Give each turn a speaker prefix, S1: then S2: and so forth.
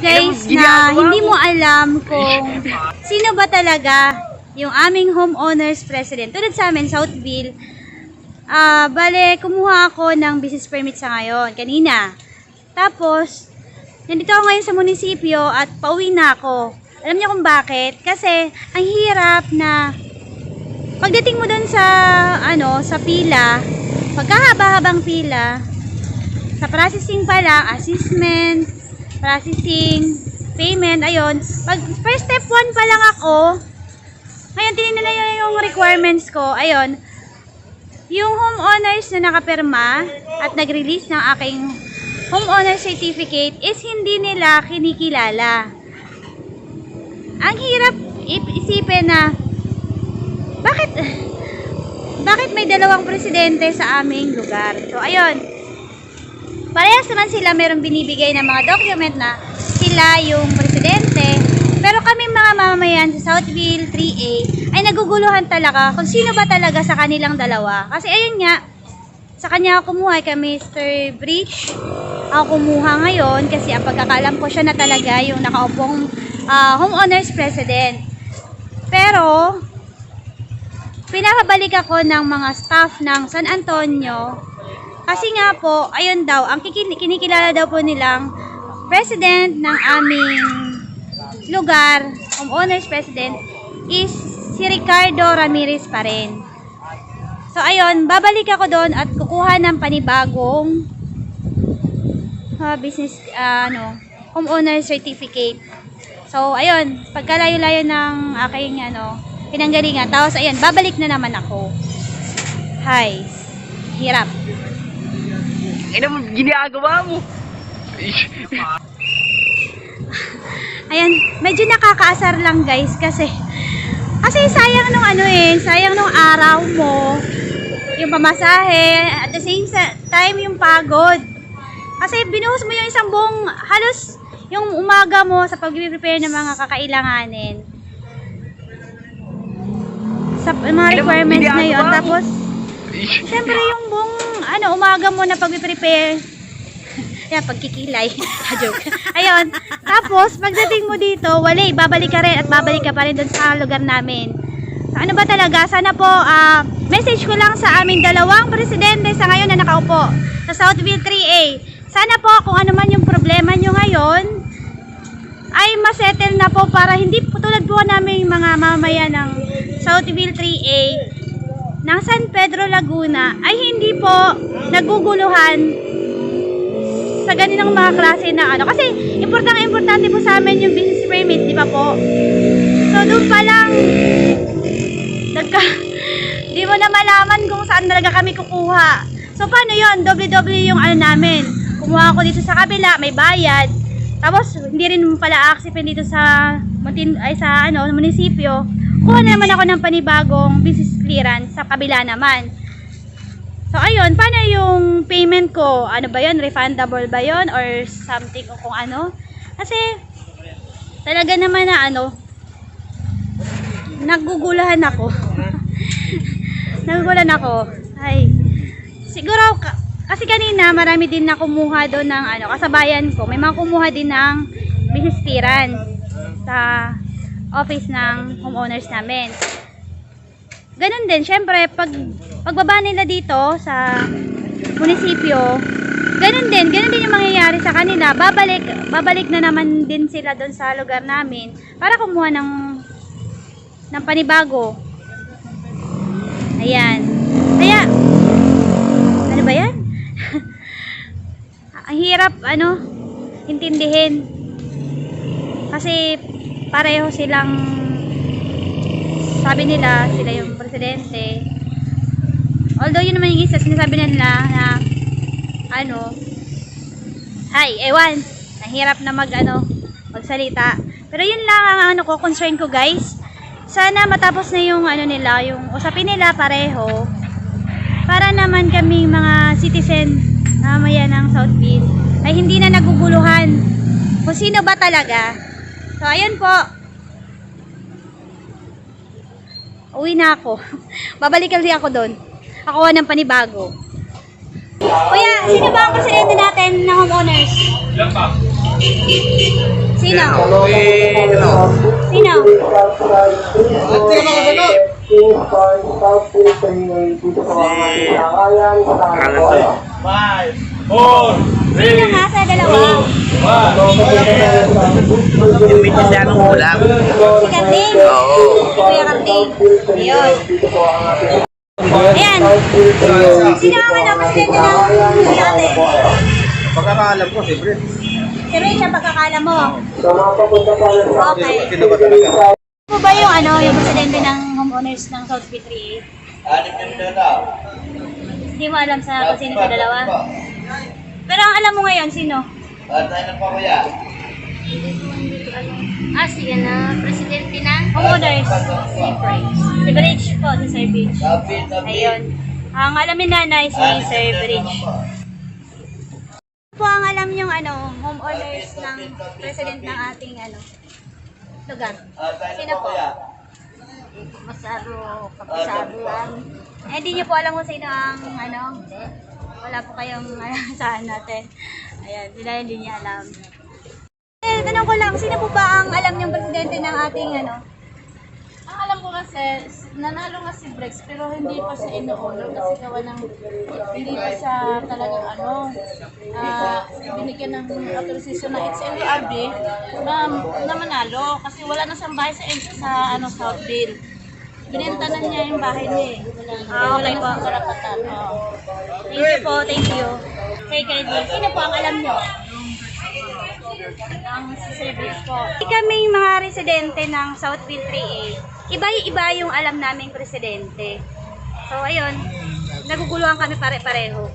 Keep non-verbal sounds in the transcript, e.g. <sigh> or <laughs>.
S1: guys na hindi
S2: mo?
S1: alam kung sino ba talaga yung aming homeowners president. Tulad sa amin, Southville, ah bale, kumuha ako ng business permit sa ngayon, kanina. Tapos, nandito ako ngayon sa munisipyo at pauwi na ako. Alam niyo kung bakit? Kasi, ang hirap na pagdating mo doon sa, ano, sa pila, pagkahaba-habang pila, sa processing pa lang, assessment, processing, payment, ayun. Pag first step 1 pa lang ako, ngayon tinignan nila yung requirements ko, ayun. Yung homeowners na nakapirma at nag-release ng aking homeowner certificate is hindi nila kinikilala. Ang hirap ip- isipin na bakit <laughs> bakit may dalawang presidente sa aming lugar? So, ayun. Parehas naman sila merong binibigay ng mga document na sila yung presidente. Pero kami mga mamamayan sa Southville 3A ay naguguluhan talaga kung sino ba talaga sa kanilang dalawa. Kasi ayun nga, sa kanya ako kumuha kay Mr. Bridge. Ako kumuha ngayon kasi ang pagkakalam ko siya na talaga yung nakaupong ah, homeowners president. Pero, pinapabalik ako ng mga staff ng San Antonio kasi nga po, ayun daw, ang kinikilala daw po nilang president ng aming lugar, homeowners president, is si Ricardo Ramirez pa rin. So, ayun, babalik ako doon at kukuha ng panibagong ah, business, ah, ano, homeowner certificate. So, ayun, pagkalayo-layo ng aking, ano, pinanggalingan. Tapos, ayun, babalik na naman ako. Hi. Hirap.
S2: Ano mo ginagawa mo?
S1: Ayan, medyo nakakaasar lang guys kasi kasi sayang nung ano eh, sayang nung araw mo yung pamasahe at the same sa- time yung pagod. Kasi binuhos mo yung isang buong halos yung umaga mo sa pag-prepare ng mga kakailanganin. Sa mga requirements na yun. Tapos, Siyempre yung buong ano, umaga mo na pag-prepare. <laughs> Yan, pagkikilay. <laughs> Joke. Ayun. Tapos, pagdating mo dito, wala, eh, babalik ka rin at babalik ka pa rin sa lugar namin. Ano ba talaga? Sana po, ah, message ko lang sa aming dalawang presidente sa ngayon na nakaupo sa Southville 3A. Sana po, kung ano man yung problema nyo ngayon, ay masettle na po para hindi po tulad po namin mga mamaya ng Southville 3A ng San Pedro Laguna ay hindi po naguguluhan sa ganinang mga klase na ano. Kasi importante importante po sa amin yung business permit, di ba po? So doon pa lang nagka <laughs> di mo na malaman kung saan talaga kami kukuha. So paano yon Doble-doble yung ano namin. Kumuha ako dito sa kabila, may bayad. Tapos hindi rin pala acceptin dito sa ay sa ano munisipyo. Kuha na naman ako ng panibagong business clearance sa kabila naman. So, ayun, paano yung payment ko? Ano ba yun? Refundable ba yun? Or something o kung ano? Kasi, talaga naman na ano, nagugulahan ako. <laughs> nagugulahan ako. Ay, siguro, ka- kasi kanina, marami din na kumuha doon ng ano, kasabayan ko. May mga kumuha din ng business clearance sa office ng homeowners namin. Ganon din, syempre, pag pagbaba nila dito sa munisipyo, ganon din, ganon din yung mangyayari sa kanila. Babalik, babalik na naman din sila doon sa lugar namin para kumuha ng ng panibago. Ayan. Kaya, ano ba yan? <laughs> Ang hirap, ano, intindihin. Kasi, pareho silang sabi nila, sila yung presidente. Although yun naman yung isa, sinasabi nila na, ano, ay, ewan, nahirap na mag, ano, magsalita. Pero yun lang ang ano ko, concern ko guys. Sana matapos na yung, ano nila, yung usapin nila pareho. Para naman kami mga citizen na maya ng Southville ay hindi na naguguluhan kung sino ba talaga. So, ayun po. Uwi na ako. <laughs> Babalik kasi ako doon. Ako ng panibago. Kuya, sino ba ang presidente natin ng homeowners? Sino? Sino?
S3: Five, four,
S1: Sino nga sa dalawa?
S2: Yung may tinda ng ulam.
S1: Si Kating.
S2: Oo.
S1: Si Kuya Kating. Ayun. Ayan. Sino ang ano, presidente ng dati?
S3: Pagkakaalam ko, siyempre.
S1: Si Rich ang pagkakala mo. Okay.
S3: Sino ba talaga?
S1: Ano ba yung ano, yung presidente ng homeowners ng South P3A? Hindi mo alam sa kung sino sa dalawa? Pero ang alam mo ngayon, sino?
S4: Ah, sige na. Presidente ng
S1: Homeowners. Si Si Bridge po, si Sir Bridge. Ayun. Ang alam ni nanay si Sir Bridge. po ang alam yung ano, homeowners ng president ng ating ano, lugar. Sino po?
S4: Masaro, kapisado lang.
S1: Eh, hindi niyo po alam kung sino ang ano, wala po kayong <laughs> alam saan natin. Ayan, sila hindi niya alam. Eh, tanong ko lang, sino po ba ang alam niyong presidente ng ating ano?
S4: Ang alam ko kasi, nanalo nga si Brex, pero hindi pa siya inuulo kasi gawa ng hindi pa siya talagang ano, ah, binigyan ng authorization ng HLRB na, na manalo kasi wala na siyang bahay sa, sa ano, Southville. Binenta na niya yung bahay niya eh.
S1: Ah, okay
S4: wala na siyang karapatan. Oo.
S1: Thank you po, thank you. Kay Kennedy, sino po ang alam niyo?
S4: Ang Brex po.
S1: Kaming mga residente ng Southville 3A, iba-iba yung alam naming presidente. So, ayun, naguguluhan kami pare-pareho.